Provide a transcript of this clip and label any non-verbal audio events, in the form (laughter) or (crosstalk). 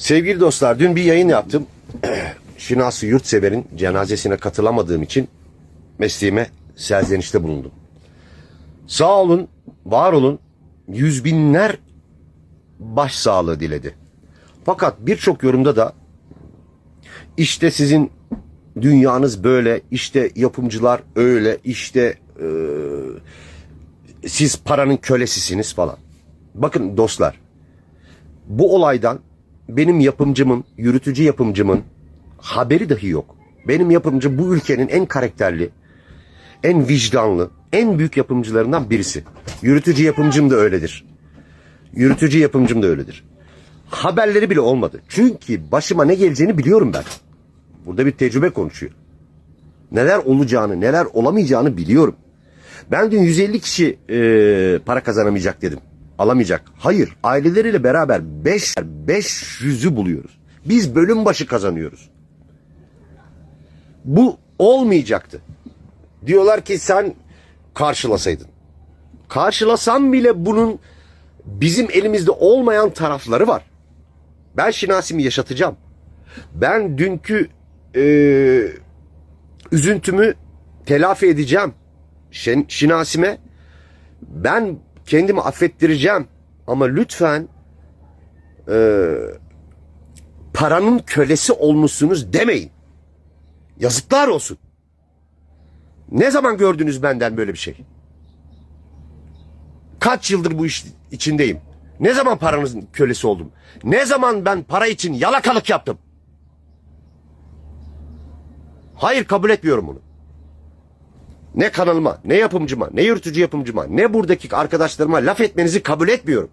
Sevgili dostlar dün bir yayın yaptım. (clears throat) Şinasi Yurtsever'in cenazesine katılamadığım için mesleğime serzenişte bulundum. Sağ olun, var olun. Yüz binler başsağlığı diledi. Fakat birçok yorumda da işte sizin dünyanız böyle, işte yapımcılar öyle, işte eee, siz paranın kölesisiniz falan. Bakın dostlar, bu olaydan benim yapımcımın, yürütücü yapımcımın haberi dahi yok. Benim yapımcı bu ülkenin en karakterli, en vicdanlı, en büyük yapımcılarından birisi. Yürütücü yapımcım da öyledir. Yürütücü yapımcım da öyledir. Haberleri bile olmadı. Çünkü başıma ne geleceğini biliyorum ben. Burada bir tecrübe konuşuyor. Neler olacağını, neler olamayacağını biliyorum. Ben dün 150 kişi e, para kazanamayacak dedim. Alamayacak. Hayır. Aileleriyle beraber 5 500'ü buluyoruz. Biz bölüm başı kazanıyoruz. Bu olmayacaktı. Diyorlar ki sen karşılasaydın. Karşılasam bile bunun bizim elimizde olmayan tarafları var. Ben Şinasi'mi yaşatacağım. Ben dünkü e, üzüntümü telafi edeceğim. Şen, Şinasi'me ben kendimi affettireceğim. Ama lütfen e, paranın kölesi olmuşsunuz demeyin. Yazıklar olsun. Ne zaman gördünüz benden böyle bir şey? Kaç yıldır bu iş içindeyim? Ne zaman paranızın kölesi oldum? Ne zaman ben para için yalakalık yaptım? Hayır kabul etmiyorum bunu. Ne kanalıma, ne yapımcıma, ne yürütücü yapımcıma, ne buradaki arkadaşlarıma laf etmenizi kabul etmiyorum.